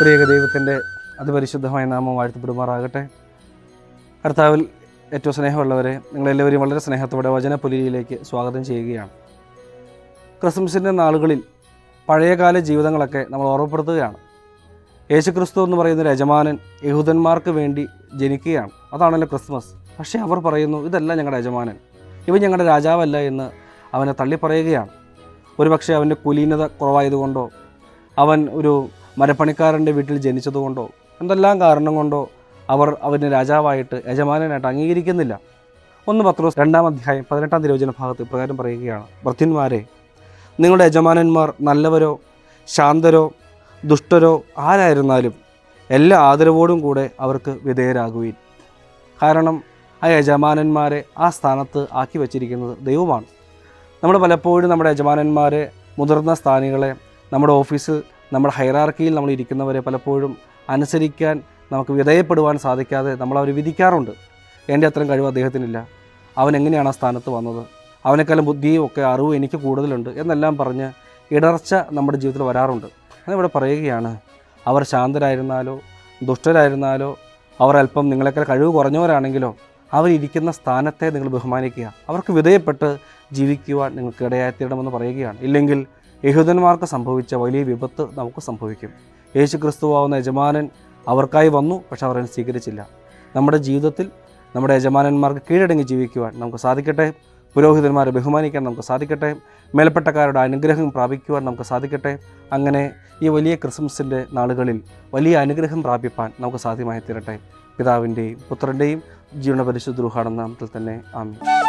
സ്ത്രീക ദൈവത്തിന്റെ അതിപരിശുദ്ധമായ നാമം വാഴ്ത്തപ്പെടുമാറാകട്ടെ. കർത്താവിൽ ഏറ്റവും സ്നേഹമുള്ളവരെ നിങ്ങളെല്ലാവരും വളരെ സ്നേഹത്തോടെ വചനപുലിയിലേക്ക് സ്വാഗതം ചെയ്യുകയാണ്. ക്രിസ്മസിന്റെ നാളുകളിൽ പഴയകാല ജീവിതങ്ങളൊക്കെ നമ്മൾ ഓർമ്മപ്പെടുത്തുകയാണ്. യേശുക്രിസ്തു എന്ന് പറയുന്ന യജമാനൻ യഹൂദന്മാർക്ക് വേണ്ടി ജനിക്കുകയാണ്. അതാണല്ലോ ക്രിസ്മസ്. പക്ഷേ അവർ പറയുന്നു ഇതല്ല ഞങ്ങളുടെ യജമാനൻ. ഇവ ഞങ്ങളുടെ രാജാവല്ല എന്ന് അവനെ തള്ളിപ്പറയുകയാണ്. ഒരുപക്ഷെ അവന്റെ കുലീനത കുറവായതുകൊണ്ടോ അവൻ ഒരു മരപ്പണിക്കാരന്റെ വീട്ടിൽ ജനിച്ചതുകൊണ്ടോ എന്തെല്ലാം കാരണം കൊണ്ടോ അവർ അവന് രാജാവായിട്ട് യജമാനായിട്ട് അംഗീകരിക്കുന്നില്ല. ഒന്ന് പത്രോസ് രണ്ടാം അധ്യായം പതിനെട്ടാം തിരുവചന ഭാഗത്ത് ഇപ്രകാരം പറയുകയാണ്. ഭൃത്യന്മാരെ നിങ്ങളുടെ യജമാനന്മാർ നല്ലവരോ ശാന്തരോ ദുഷ്ടരോ ആരായിരുന്നാലും എല്ലാ ആദരവോടും കൂടെ അവർക്ക് വിധേയരാകുവിൻ. കാരണം ആ യജമാനന്മാരെ ആ സ്ഥാനത്ത് ആക്കി വച്ചിരിക്കുന്നത് ദൈവമാണ്. നമ്മൾ പലപ്പോഴും നമ്മുടെ യജമാനന്മാരെ മുതിർന്ന സ്ഥാനികളെ നമ്മുടെ ഓഫീസിൽ നമ്മുടെ ഹൈറാർക്കിയിൽ നമ്മൾ ഇരിക്കുന്നവരെ പലപ്പോഴും അനുസരിക്കാൻ നമുക്ക് വിധേയപ്പെടുവാൻ സാധിക്കാതെ നമ്മൾ അവർ വിധിക്കാറുണ്ട്. എന്റെ അത്രയും കഴിവ് അദ്ദേഹത്തിനില്ല. അവൻ എങ്ങനെയാണ് ആ സ്ഥാനത്ത് വന്നത്? അവനേക്കാളും ബുദ്ധിയും ഒക്കെ അറിവും എനിക്ക് കൂടുതലുണ്ട് എന്നെല്ലാം പറഞ്ഞ് ഇടർച്ച നമ്മുടെ ജീവിതത്തിൽ വരാറുണ്ട്. അതിവിടെ പറയുകയാണ് അവർ ശാന്തരായിരുന്നാലോ ദുഷ്ടരായിരുന്നാലോ അവർ അല്പം നിങ്ങളെക്കാൾ കഴിവ് കുറഞ്ഞവരാണെങ്കിലോ അവരിരിക്കുന്ന സ്ഥാനത്തെ നിങ്ങൾ ബഹുമാനിക്കുക. അവർക്ക് വിധേയപ്പെട്ട് ജീവിക്കുവാൻ നിങ്ങൾക്ക് ഇടയായിത്തീരണമെന്ന് പറയുകയാണ്. ഇല്ലെങ്കിൽ യഹൂദന്മാർക്ക് സംഭവിച്ച വലിയ വിപത്ത് നമുക്ക് സംഭവിക്കും. യേശു ക്രിസ്തുവാവുന്ന യജമാനൻ അവർക്കായി വന്നു പക്ഷെ അവർ സ്വീകരിച്ചില്ല. നമ്മുടെ ജീവിതത്തിൽ നമ്മുടെ യജമാനന്മാർക്ക് കീഴടങ്ങി ജീവിക്കുവാൻ നമുക്ക് സാധിക്കട്ടെ. പുരോഹിതന്മാരെ ബഹുമാനിക്കാൻ നമുക്ക് സാധിക്കട്ടെ. മേൽപ്പെട്ടക്കാരുടെ അനുഗ്രഹം പ്രാപിക്കുവാൻ നമുക്ക് സാധിക്കട്ടെ. അങ്ങനെ ഈ വലിയ ക്രിസ്മസിന്റെ നാളുകളിൽ വലിയ അനുഗ്രഹം പ്രാപിപ്പാൻ നമുക്ക് സാധ്യമായി തീരട്ടെ പിതാവിന്റെയും പുത്രന്റെയും ജീവന പരിശുദ്ധ നാമത്തിൽ തന്നെ ആമീൻ.